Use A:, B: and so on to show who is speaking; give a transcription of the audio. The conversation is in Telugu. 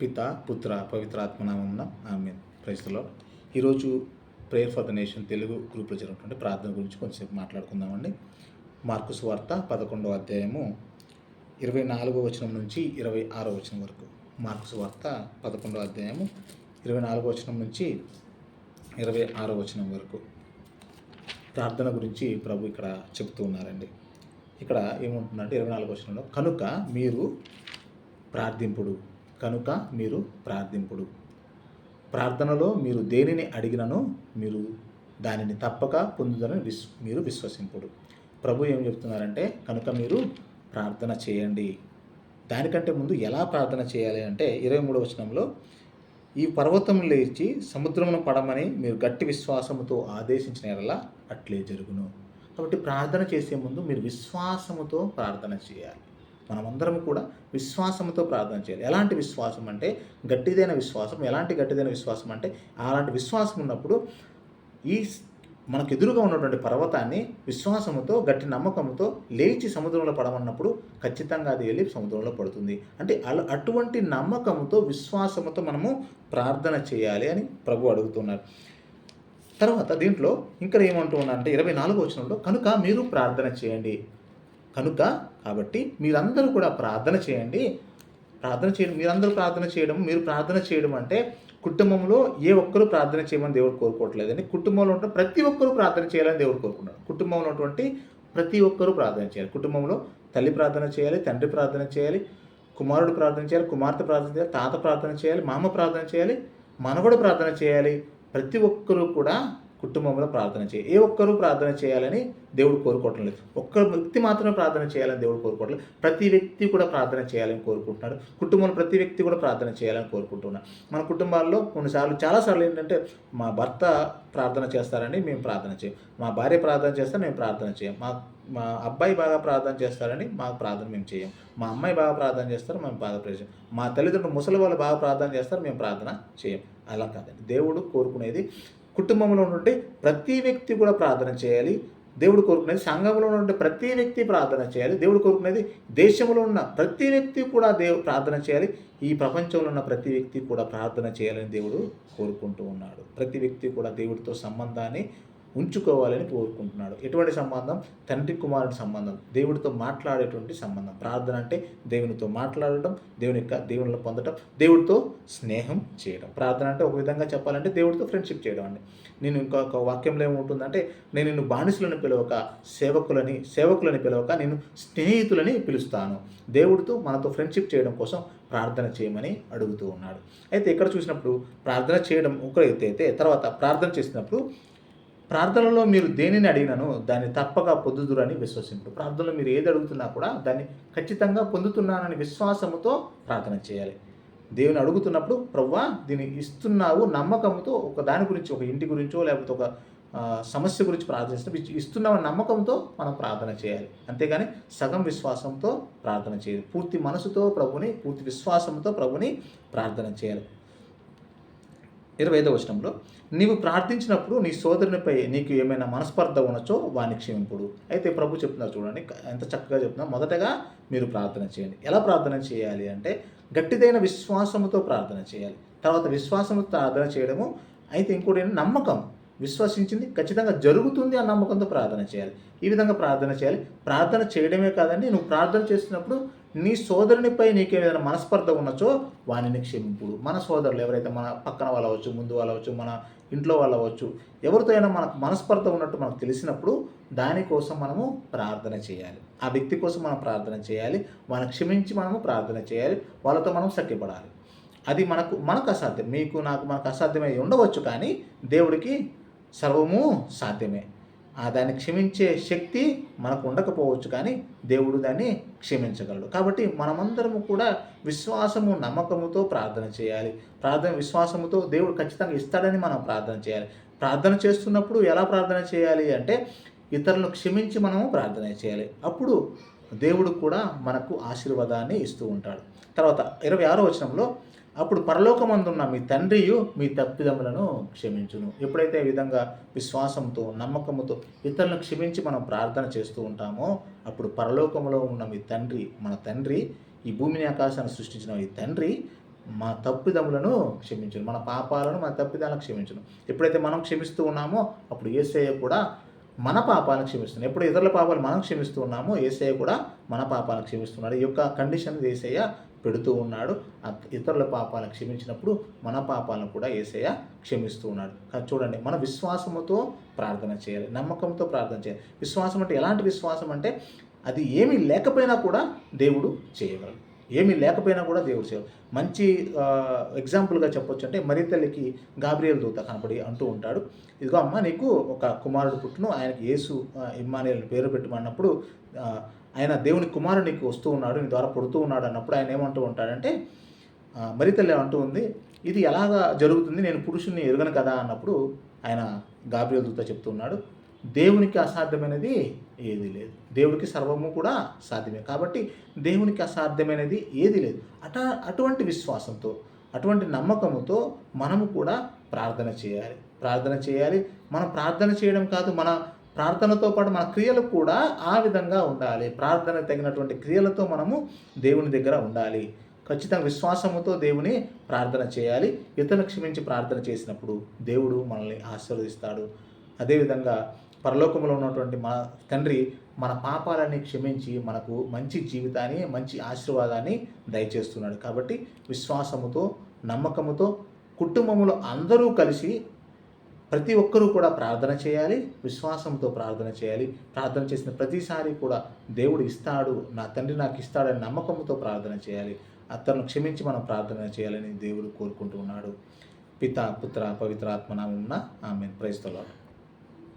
A: పిత పుత్ర పవిత్రాత్మనామం ఆమె ప్రైజ్లో ఈరోజు prayer for the nation Telugu గ్రూప్లో జరిగినటువంటి ప్రార్థన గురించి కొంచెంసేపు మాట్లాడుకుందామండి. మార్కు వార్త పదకొండవ అధ్యాయము ఇరవై నాలుగో వచనం నుంచి ఇరవై ఆరో వచనం వరకు. మార్కు వార్త పదకొండవ అధ్యాయము ఇరవై నాలుగో వచనం నుంచి ఇరవై ఆరో వచనం వరకు. ప్రార్థన గురించి ప్రభు ఇక్కడ చెప్తూ ఉన్నారండి. ఇక్కడ ఏముంటుందంటే ఇరవై నాలుగు వచనంలో కనుక మీరు ప్రార్థింపుడు కనుక మీరు ప్రార్థింపుడు. ప్రార్థనలో మీరు దేనిని అడిగినను మీరు దానిని తప్పక పొందుదని విశ్ మీరు విశ్వసింపుడు. ప్రభు ఏం చెప్తున్నారంటే కనుక మీరు ప్రార్థన చేయండి. దానికంటే ముందు ఎలా ప్రార్థన చేయాలి అంటే ఇరవై మూడవ వచనంలో ఈ పర్వతం లేచి సముద్రమును పడమని మీరు గట్టి విశ్వాసముతో ఆదేశించిన ఎలా అట్లే జరుగును. కాబట్టి ప్రార్థన చేసే ముందు మీరు విశ్వాసముతో ప్రార్థన చేయాలి. మనమందరం కూడా విశ్వాసంతో ప్రార్థన చేయాలి. ఎలాంటి విశ్వాసం అంటే గట్టిదైన విశ్వాసం ఎలాంటి గట్టిదైన విశ్వాసం అంటే అలాంటి విశ్వాసం ఉన్నప్పుడు ఈ మనకు ఎదురుగా ఉన్నటువంటి పర్వతాన్ని విశ్వాసముతో గట్టి నమ్మకంతో లేచి సముద్రంలో పడమన్నప్పుడు ఖచ్చితంగా అది వెళ్ళి సముద్రంలో పడుతుంది. అంటే అలా అటువంటి నమ్మకంతో విశ్వాసముతో మనము ప్రార్థన చేయాలి అని ప్రభు అడుగుతున్నారు. తర్వాత దీంట్లో ఇంకా ఏమంటూ ఉన్నారంటే ఇరవై నాలుగు వచనంలో కనుక మీరు ప్రార్థన చేయండి. కనుక కాబట్టి మీరందరూ కూడా ప్రార్థన చేయండి. ప్రార్థన చేయడం మీరందరూ ప్రార్థన చేయడం మీరు ప్రార్థన చేయడం అంటే కుటుంబంలో ఏ ఒక్కరూ ప్రార్థన చేయమని దేవుడు కోరుకోవట్లేదండి. కుటుంబంలో ఉంటే ప్రతి ఒక్కరూ ప్రార్థన చేయాలని దేవుడు కోరుకున్నాడు కుటుంబంలో ఉన్నటువంటి ప్రతి ఒక్కరూ ప్రార్థన చేయాలి. కుటుంబంలో తల్లి ప్రార్థన చేయాలి తండ్రి ప్రార్థన చేయాలి కుమారుడు ప్రార్థన చేయాలి కుమార్తె ప్రార్థన చేయాలి తాత ప్రార్థన చేయాలి మామ ప్రార్థన చేయాలి మనవడు ప్రార్థన చేయాలి. ప్రతి ఒక్కరూ కూడా కుటుంబంలో ప్రార్థన చేయి. ఏ ఒక్కరూ ప్రార్థన చేయాలని దేవుడు కోరుకోవటం లేదు. ఒక్క వ్యక్తి మాత్రమే ప్రార్థన చేయాలని దేవుడు కోరుకోవట్లేదు. ప్రతి వ్యక్తి కూడా ప్రార్థన చేయాలని కోరుకుంటున్నాడు. కుటుంబంలో ప్రతి వ్యక్తి కూడా ప్రార్థన చేయాలని కోరుకుంటున్నాడు మన కుటుంబాల్లో కొన్నిసార్లు చాలాసార్లు ఏంటంటే మా భర్త ప్రార్థన చేస్తారని మేము ప్రార్థన చేయం. మా భార్య ప్రార్థన చేస్తే మేము ప్రార్థన చేయం. మా మా అబ్బాయి బాగా ప్రార్థన చేస్తారని మాకు ప్రార్థన మేము చేయం. మా అమ్మాయి బాగా ప్రార్థన చేస్తారు మేము బాగా చేయం. మా తల్లిదండ్రులు ముసలి వాళ్ళు బాగా ప్రార్థన చేస్తారు మేము ప్రార్థన చేయం. అలా కాదండి. దేవుడు కోరుకునేది కుటుంబంలో ఉంటే ప్రతి వ్యక్తి కూడా ప్రార్థన చేయాలి. దేవుడు కోరుకునేది సంఘంలో ఉండే ప్రతి వ్యక్తి ప్రార్థన చేయాలి. దేవుడు కోరుకునేది దేశంలో ఉన్న ప్రతి వ్యక్తి కూడా దేవు ప్రార్థన చేయాలి. ఈ ప్రపంచంలో ఉన్న ప్రతి వ్యక్తి కూడా ప్రార్థన చేయాలని దేవుడు కోరుకుంటూ ఉన్నాడు. ప్రతి వ్యక్తి కూడా దేవుడితో సంబంధాన్ని ఉంచుకోవాలని కోరుకుంటున్నాడు. ఎటువంటి సంబంధం? తండ్రి కుమారుడి సంబంధం. దేవుడితో మాట్లాడేటువంటి సంబంధం. ప్రార్థన అంటే దేవునితో మాట్లాడటం దేవుని యొక్క దేవునిలో పొందటం దేవుడితో స్నేహం చేయడం ప్రార్థన అంటే ఒక విధంగా చెప్పాలంటే దేవుడితో ఫ్రెండ్షిప్ చేయడం అండి. నేను ఇంకొక వాక్యంలో ఏముంటుందంటే నేను నిన్ను బానిసలను పిలవక సేవకులని సేవకులని పిలవక నేను స్నేహితులని పిలుస్తాను. దేవుడితో మనతో ఫ్రెండ్షిప్ చేయడం కోసం ప్రార్థన చేయమని అడుగుతూ ఉన్నాడు. అయితే ఇక్కడ చూసినప్పుడు ప్రార్థన చేయడం ఒక అయితే తర్వాత ప్రార్థన చేసినప్పుడు ప్రార్థనలో మీరు దేనిని అడిగినను దాన్ని తప్పక పొందుదురని విశ్వసింపు ప్రార్థనలో మీరు ఏది అడుగుతున్నా కూడా దాన్ని ఖచ్చితంగా పొందుతున్నానని విశ్వాసముతో ప్రార్థన చేయాలి. దేవుని అడుగుతున్నప్పుడు ప్రవ్వా దీన్ని ఇస్తున్నావు నమ్మకంతో ఒక దాని గురించి ఒక ఇంటి గురించో లేకపోతే ఒక సమస్య గురించి ప్రార్థించడం ఇస్తున్నావు నమ్మకంతో మనం ప్రార్థన చేయాలి. అంతేగాని సగం విశ్వాసంతో ప్రార్థన చేయాలి. పూర్తి మనసుతో ప్రభుని పూర్తి విశ్వాసంతో ప్రభుని ప్రార్థన చేయాలి. ఇరవై ఐదవ వచనంలో నీవు ప్రార్థించినప్పుడు నీ సోదరునిపై నీకు ఏమైనా మనస్పర్ధ ఉండొచ్చో వాని క్షమింపుడు. అయితే ప్రభు చెప్తున్నారు చూడండి ఎంత చక్కగా చెప్తున్నా మొదటగా మీరు ప్రార్థన చేయండి. ఎలా ప్రార్థన చేయాలి అంటే గట్టిదైన విశ్వాసముతో ప్రార్థన చేయాలి. తర్వాత విశ్వాసముతో ప్రార్థన చేయడము. అయితే ఇంకోటి నమ్మకం. విశ్వసించింది ఖచ్చితంగా జరుగుతుంది ఆ నమ్మకంతో ప్రార్థన చేయాలి. ఈ విధంగా ప్రార్థన చేయాలి. ప్రార్థన చేయడమే కాదండి నువ్వు ప్రార్థన చేస్తున్నప్పుడు నీ సోదరునిపై నీకు ఏదైనా మనస్పర్ధ ఉన్నచో వానిని క్షమింపుడు మన సోదరులు ఎవరైతే మన పక్కన వాళ్ళు అవ్వచ్చు ముందు వాళ్ళు అవ్వచ్చు మన ఇంట్లో వాళ్ళు అవ్వచ్చు ఎవరితో అయినా మనకు మనస్పర్ధ ఉన్నట్టు మనకు తెలిసినప్పుడు దానికోసం మనము ప్రార్థన చేయాలి. ఆ వ్యక్తి కోసం మనం ప్రార్థన చేయాలి. వాళ్ళని క్షమించి మనము ప్రార్థన చేయాలి. వాళ్ళతో మనం సఖ్యపడాలి. అది మనకు మనకు అసాధ్యం. మీకు నాకు మనకు అసాధ్యమై ఉండవచ్చు కానీ దేవుడికి సర్వము సాధ్యమే. దాన్ని క్షమించే శక్తి మనకు ఉండకపోవచ్చు కానీ దేవుడు దాన్ని క్షమించగలడు. కాబట్టి మనమందరము కూడా విశ్వాసము నమ్మకముతో ప్రార్థన చేయాలి. ప్రార్థన విశ్వాసముతో దేవుడు ఖచ్చితంగా ఇస్తాడని మనం ప్రార్థన చేయాలి. ప్రార్థన చేస్తున్నప్పుడు ఎలా ప్రార్థన చేయాలి అంటే ఇతరులను క్షమించి మనము ప్రార్థన చేయాలి. అప్పుడు దేవుడు కూడా మనకు ఆశీర్వాదాన్ని ఇస్తూ ఉంటాడు. తర్వాత ఇరవై ఆరో వచనంలో అప్పుడు పరలోకమందున్న మీ తండ్రియు మీ తప్పిదములను క్షమించును. ఎప్పుడైతే ఈ విధంగా విశ్వాసంతో నమ్మకంతో ఇతరులను క్షమించి మనం ప్రార్థన చేస్తూ ఉంటామో అప్పుడు పరలోకంలో ఉన్న మీ తండ్రి మన తండ్రి ఈ భూమిని ఆకాశాన్ని సృష్టించిన ఈ తండ్రి మా తప్పిదములను క్షమించును. మన పాపాలను మన తప్పిదాలను క్షమించును. ఎప్పుడైతే మనం క్షమిస్తూ ఉన్నామో అప్పుడు ఏసయ్య కూడా మన పాపాలను క్షమిస్తున్నాడు. ఎప్పుడు ఇతరుల పాపాలు మనం క్షమిస్తూ ఉన్నామో ఏసయ్య కూడా మన పాపాలను క్షమిస్తున్నాడు. ఈ యొక్క కండిషన్ ఏసయ్య పెడుతూ ఉన్నాడు. ఇతరుల పాపాలను క్షమించినప్పుడు మన పాపాలను కూడా ఏసయ్య క్షమిస్తూ ఉన్నాడు కానీ చూడండి మన విశ్వాసముతో ప్రార్థన చేయాలి నమ్మకంతో ప్రార్థన చేయాలి. విశ్వాసం అంటే ఎలాంటి విశ్వాసం అంటే అది ఏమీ లేకపోయినా కూడా దేవుడు చేయగలడు. ఏమీ లేకపోయినా కూడా దేవుడు సేవ. మంచి ఎగ్జాంపుల్గా చెప్పొచ్చు అంటే మరి తల్లికి గాబ్రియల్ దూత కనపడి అంటూ ఉంటాడు. ఇదిగో అమ్మ నీకు ఒక కుమారుడు పుట్టును ఆయనకి యేసు ఇమ్మానియల్ పేరు పెట్టమన్నప్పుడు ఆయన దేవుని కుమారుడు నీకు వస్తూ ఉన్నాడు నీ ద్వారా పుడుతూ ఉన్నాడు అన్నప్పుడు ఆయన ఏమంటూ ఉంటాడంటే ఆ, మరి తల్లి అంటూ ఉంది ఇది ఎలాగా జరుగుతుంది? నేను పురుషుని ఎరుగను కదా? అన్నప్పుడు ఆయన గాబ్రియల్ దూత చెప్తున్నాడు దేవునికి అసాధ్యమైనది ఏది లేదు. దేవుడికి సర్వము కూడా సాధ్యమే. కాబట్టి దేవునికి అసాధ్యమైనది ఏది లేదు. అట అటువంటి విశ్వాసంతో అటువంటి నమ్మకముతో మనము కూడా ప్రార్థన చేయాలి. ప్రార్థన చేయాలి. మనం ప్రార్థన చేయడం కాదు మన ప్రార్థనతో పాటు మన క్రియలు కూడా ఆ విధంగా ఉండాలి. ప్రార్థన తగినటువంటి క్రియలతో మనము దేవుని దగ్గర ఉండాలి. ఖచ్చితంగా విశ్వాసముతో దేవుని ప్రార్థన చేయాలి. ఇతరులను క్షమించి ప్రార్థన చేసినప్పుడు దేవుడు మనల్ని ఆశీర్వదిస్తాడు. అదేవిధంగా పరలోకంలో ఉన్నటువంటి మన తండ్రి మన పాపాలన్నీ క్షమించి మనకు మంచి జీవితాన్ని మంచి ఆశీర్వాదాన్ని దయచేస్తున్నాడు. కాబట్టి విశ్వాసముతో నమ్మకముతో కుటుంబములో అందరూ కలిసి ప్రతి ఒక్కరూ కూడా ప్రార్థన చేయాలి విశ్వాసంతో ప్రార్థన చేయాలి. ప్రార్థన చేసిన ప్రతిసారి కూడా దేవుడు ఇస్తాడు నా తండ్రి నాకు ఇస్తాడని నమ్మకంతో ప్రార్థన చేయాలి. అతను క్షమించి మనం ప్రార్థన చేయాలని దేవుడు కోరుకుంటూ ఉన్నాడు పిత పుత్ర పవిత్ర ఉన్న ఆమె ప్రైస్తలాడు